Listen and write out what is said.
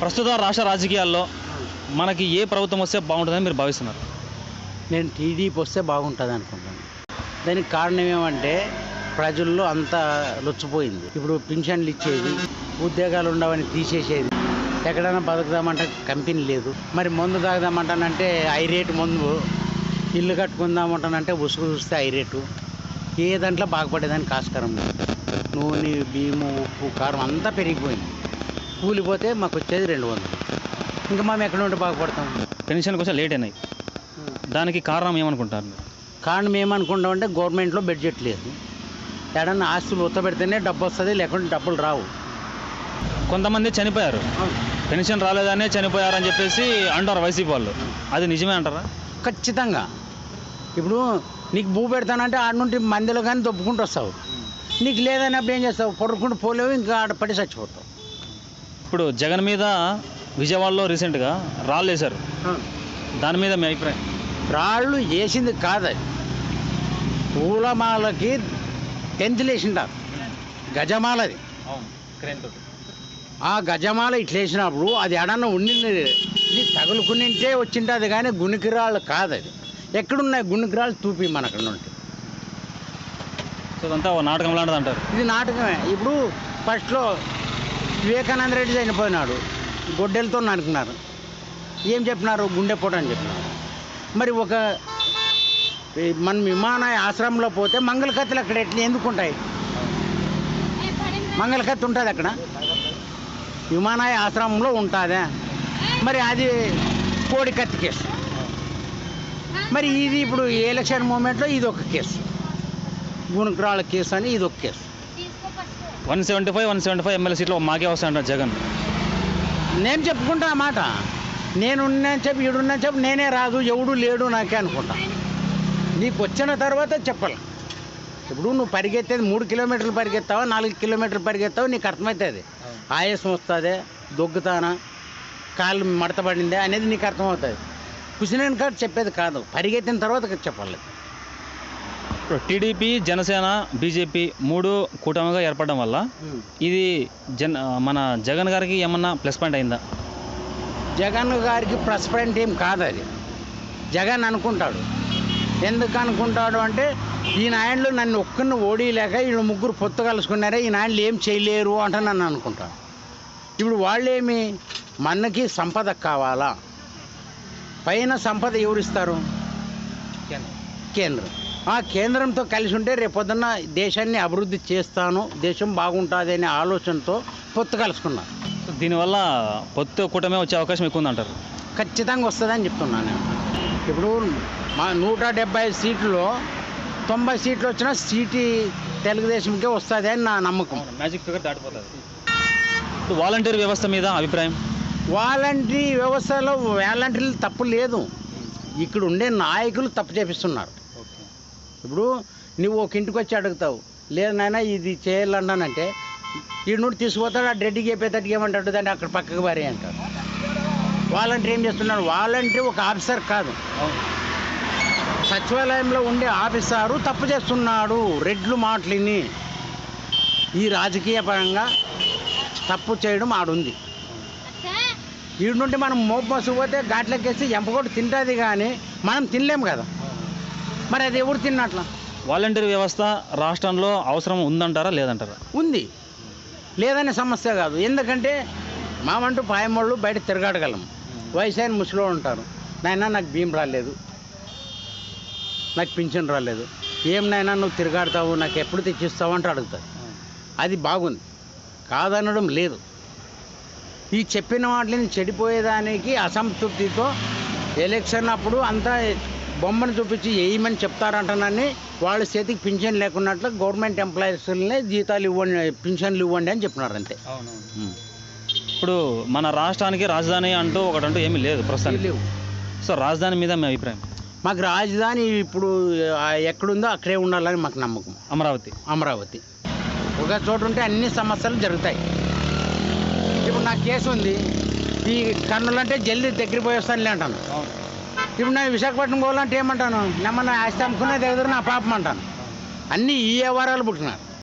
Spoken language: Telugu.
ప్రస్తుత రాష్ట్ర రాజకీయాల్లో మనకి ఏ ప్రభుత్వం వస్తే బాగుంటుందని మీరు భావిస్తున్నారు? నేను టీడీపీ వస్తే బాగుంటుంది అనుకుంటాను దానికి కారణం ఏమంటే ప్రజల్లో అంత లొచ్చిపోయింది. ఇప్పుడు పింఛన్లు ఇచ్చేది ఉద్యోగాలు ఉండవని తీసేసేది. ఎక్కడైనా బతుకుదామంటే కంపెనీ లేదు. మరి మందు తాగుదామంటానంటే ఐ రేటు మందు ఇల్లు కట్టుకుందామంటానంటే ఉసుగు చూస్తే ఐ రేటు. ఏ దాంట్లో బాగుపడేదానికి ఆస్కారం లేదు. నూనె బియ్యము ఉప్పు కారం అంతా పెరిగిపోయింది. కూలిపోతే మాకు వచ్చేది రెండు వందలు. ఇంకా మేము ఎక్కడ నుండి బాగుపడతాం పెన్షన్ కోసం లేట్ అయినాయి. దానికి కారణం ఏమనుకుంటారు? మీరు కారణం ఏమనుకుంటామంటే గవర్నమెంట్లో బడ్జెట్ లేదు. ఏడన్నా ఆస్తులు ఉత్త పెడితేనే డబ్బు వస్తుంది లేకుంటే డబ్బులు రావు. కొంతమంది చనిపోయారు. పెన్షన్ రాలేదనే చనిపోయారని చెప్పేసి అంటారు వైసీపీ వాళ్ళు. అది నిజమే అంటారా? ఖచ్చితంగా. ఇప్పుడు నీకు భూ పెడతానంటే ఆడ నుండి మందిలో కానీ దొప్పుకుంటూ వస్తావు. నీకు లేదన్నప్పుడు ఏం చేస్తావు? పొడుకుంటూ పోలేవు ఇంకా ఆడ పడి చచ్చిపోతావు. ఇప్పుడు జగన్ మీద విజయవాడలో రీసెంట్గా రాళ్ళు వేశారు. దాని మీద మీ అభిప్రాయం? రాళ్ళు వేసింది కాదు. పూలమాలకి టెన్త్ వేసింటారు గజమాలది ఆ గజమాల ఇట్లా వేసినప్పుడు అది ఎడన్నా ఉండి ఇది తగులుకునింటే వచ్చింటుంది కానీ గుణికిరాళ్ళు కాదు అది. ఎక్కడున్నాయి గుణికిరాళ్ళు? తూపి మనకు నుండి. సో నాటకం లాంటిది అంటారు ఇది నాటకమే. ఇప్పుడు ఫస్ట్లో వివేకానంద రెడ్డి చనిపోయినాడు. గొడ్డెలతో నరుకున్నారు ఏం చెప్పినారు? గుండెపోటు అని చెప్పినారు. మరి ఒక మన విమాన ఆశ్రమంలో పోతే మంగళకత్తులు అక్కడ ఎట్లా ఎందుకు ఉంటాయి మంగళకత్తి ఉంటుంది అక్కడ. విమానాయ ఆశ్రమంలో ఉంటుందా? మరి అది కోడి కత్తి కేసు. మరి ఇది ఇప్పుడు ఎలక్షన్ మూమెంట్లో ఇది ఒక కేసు. గుణకురాళ్ళ కేసు అని ఇది ఒక case. One seventy five one seventy five MLA సీట్లు మాకే వస్తాయంటారు జగన్. నేను చెప్పుకుంటా ఆ మాట. నేనున్నాను చెప్పి ఈడున్నాను చెప్పి నేనే రాదు ఎవడు లేడు నాకే అనుకుంటా. నీకు వచ్చిన తర్వాత చెప్పాలి. ఇప్పుడు నువ్వు పరిగెత్తేది మూడు కిలోమీటర్లు పరిగెత్తావా నాలుగు కిలోమీటర్లు పరిగెత్తావా నీకు అర్థమవుతుంది. ఆయాసం వస్తుంది దొగ్గుతానా కాళ్ళు మడతపడిందే అనేది నీకు అర్థమవుతుంది. కుసినేని కాదు చెప్పేది కాదు. పరిగెత్తిన తర్వాత చెప్పాలి. టీడీపీ జనసేన బీజేపీ మూడు కూటమిగా ఏర్పడడం వల్ల ఇది జన్ మన జగన్ గారికి ఏమన్నా ప్లస్ పాయింట్ అయిందా? జగన్ గారికి ప్లస్ పాయింట్ ఏం కాదు అది. జగన్ అనుకుంటాడు. ఎందుకు అనుకుంటాడు అంటే ఈ నాయనలు నన్ను ఒక్కరిని ఓడిలేక వీళ్ళు ముగ్గురు పొత్తు కలుసుకున్నారే ఈ నాయనలు ఏం చేయలేరు అంటే నన్ను అనుకుంటాడు. ఇప్పుడు వాళ్ళేమి? మనకి సంపద కావాలా? పైన సంపద ఎవరిస్తారు? కేంద్రం. కేంద్రంతో కలిసి ఉంటే రేపొద్దున్న దేశాన్ని అభివృద్ధి చేస్తాను దేశం బాగుంటుంది అనే ఆలోచనతో పొత్తు కలుసుకున్నారు. సో దీనివల్ల పొత్తు కూటమే వచ్చే అవకాశం ఎక్కువ ఉందంటారు ఖచ్చితంగా వస్తుందని చెప్తున్నాను నేను. ఇప్పుడు మా నూట డెబ్బై సీట్లో తొంభై సీట్లు వచ్చినా సీటీ తెలుగుదేశంకే వస్తుంది అని నా నమ్మకం. మ్యాజిక్ ఫిగర్ దాటిపోతుంది. వాలంటీర్ వ్యవస్థ మీద అభిప్రాయం? వాలంటరీ వ్యవస్థలో వాలంటీర్లు తప్పు లేదు. ఇక్కడ ఉండే నాయకులు తప్పు చేపిస్తున్నారు. ఇప్పుడు నువ్వు ఒక ఇంటికి వచ్చి అడుగుతావు లేదు నాయన ఇది చేయాలన్నానంటే ఈ నుండి తీసుకుపోతాడు ఆ రెడ్డికి చెప్పేటట్టుగా ఏమంటాడు దాన్ని అక్కడ పక్కకు బారి అంటారు వాలంటీర్ ఏం చేస్తున్నాడు వాలంటీర్ ఒక ఆఫీసర్ కాదు. సచివాలయంలో ఉండే ఆఫీసరు తప్పు చేస్తున్నాడు రెడ్లు మాటలిని. ఈ రాజకీయ పరంగా తప్పు చేయడం ఆడుంది. వీడి నుండి మనం మోపు మసిపోతే ఘాట్లకేసి ఎంపకొట్టు తింటుంది కానీ మనం తినలేము కదా. మరి అది ఎవరు తిన్నట్లా? వాలంటీర్ వ్యవస్థ రాష్ట్రంలో అవసరం ఉందంటారా లేదంటారా? ఉంది. లేదనే సమస్య కాదు. ఎందుకంటే మామంటూ పాయమోళ్ళు బయట తిరగాడగలం. వయసైన ముసలో ఉంటారు. నాయనా నాకు భీం రాలేదు. నాకు పింఛన్ రాలేదు. ఏం నాయనా నువ్వు తిరగాడతావు? నాకు ఎప్పుడు తెచ్చిస్తావు అంటే అడుగుతారు. అది బాగుంది. కాదనడం లేదు. ఈ చెప్పిన వాటిని చెడిపోయేదానికి అసంతృప్తితో ఎలక్షన్ అప్పుడు అంతా బొమ్మను చూపించి వేయమని చెప్తారంటనని వాళ్ళ చేతికి పింఛన్ లేకున్నట్లు గవర్నమెంట్ ఎంప్లాయీస్ని జీతాలు ఇవ్వండి పింఛన్లు ఇవ్వండి అని చెప్పినారు అంతే. ఇప్పుడు మన రాష్ట్రానికి రాజధాని అంటూ ఒకటంటూ ఏమీ లేదు ప్రస్తుతానికి. లేవు. సో రాజధాని మీద మీ అభిప్రాయం? మాకు రాజధాని ఇప్పుడు ఎక్కడుందో అక్కడే ఉండాలని మాకు నమ్మకం. అమరావతి. అమరావతి. ఒక చోట ఉంటే అన్ని సమస్యలు జరుగుతాయి. ఇప్పుడు నా కేసు ఉంది. ఈ కర్నూలు అంటే జల్దీ దగ్గర పోయి వస్తానులే అంటాను. ఇప్పుడు నేను విశాఖపట్నం పోవాలంటే ఏమంటాను? నమ్మన్న ఆస్తి అమ్ముకునేది ఎదురు నా పాపం అంటాను. అన్నీ ఈ వ్యవహారాలు పుట్టినారు